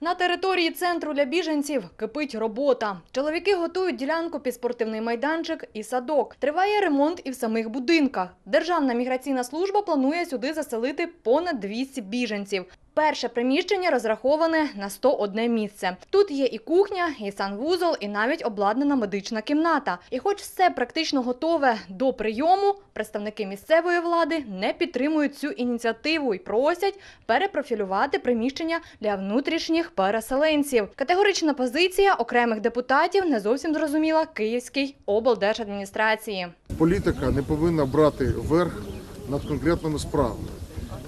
На території центру для біженців кипить робота. Чоловіки готують ділянку під спортивний майданчик і садок. Триває ремонт і в самих будинках. Державна міграційна служба планує сюди заселити понад 200 біженців. Перше приміщення розраховане на 101 місце. Тут є і кухня, і санвузол, і навіть обладнана медична кімната. І хоч все практично готове до прийому, представники місцевої влади не підтримують цю ініціативу і просять перепрофілювати приміщення для внутрішніх переселенців. Категорична позиція окремих депутатів не зовсім зрозуміла Київській облдержадміністрації. політика не повинна брати верх над конкретними справами.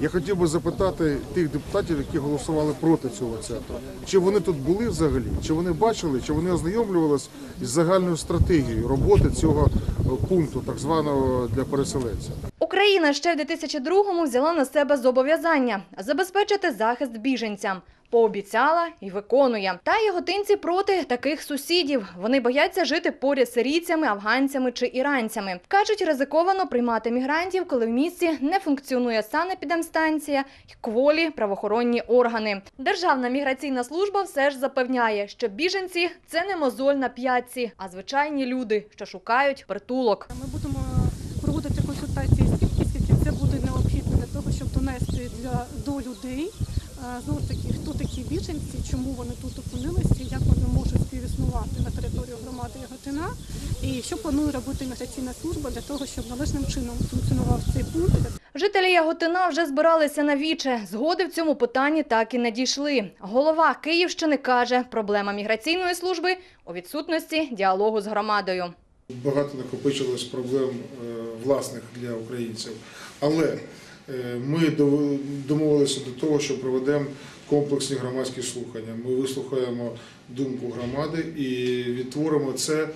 Я хотів би запитати тих депутатів, які голосували проти цього центру, чи вони тут були взагалі, чи вони бачили, чи вони ознайомлювалися із загальною стратегією роботи цього е, пункту, так званого для переселенців. Україна ще в 2002-му взяла на себе зобов'язання забезпечити захист біженцям. Пообіцяла і виконує. Та яготинці проти таких сусідів. Вони бояться жити поряд з сирійцями, афганцями чи іранцями. Кажуть, ризиковано приймати мігрантів, коли в місті не функціонує санепідемстанція і кволі правоохоронні органи. Державна міграційна служба все ж запевняє, що біженці це не мозоль на п'ятці, а звичайні люди, що шукають притулок. Ми будемо проводити консультації стільки, скільки це буде необхідно для того, щоб донести для до людей знову ж таки, хто такі біженці, чому вони тут опинилися, як вони можуть співіснувати на території громади Яготина, і що планує робити міграційна служба для того, щоб належним чином функціонував цей пункт. Жителі Яготина вже збиралися на віче. Згоди в цьому питанні так і не дійшли. Голова Київщини каже, проблема міграційної служби у відсутності діалогу з громадою. Багато накопичилось проблем е, власних для українців, але е, ми домовилися до того, що проведемо комплексні громадські слухання. Ми вислухаємо думку громади і відтворимо це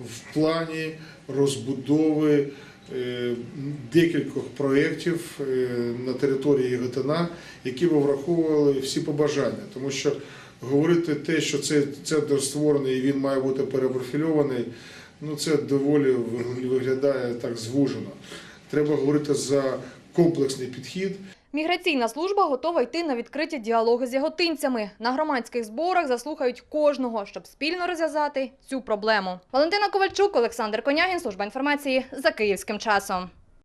в плані розбудови е, декількох проєктів е, на території Яготина, які би враховували всі побажання, тому що говорити те, що цей центр створений і він має бути перепрофільований. Ну, це доволі виглядає так звужено. Треба говорити за комплексний підхід. Міграційна служба готова йти на відкриті діалоги з яготинцями. На громадських зборах заслухають кожного, щоб спільно розв'язати цю проблему. Валентина Ковальчук, Олександр Конягін, служба інформації за київським часом.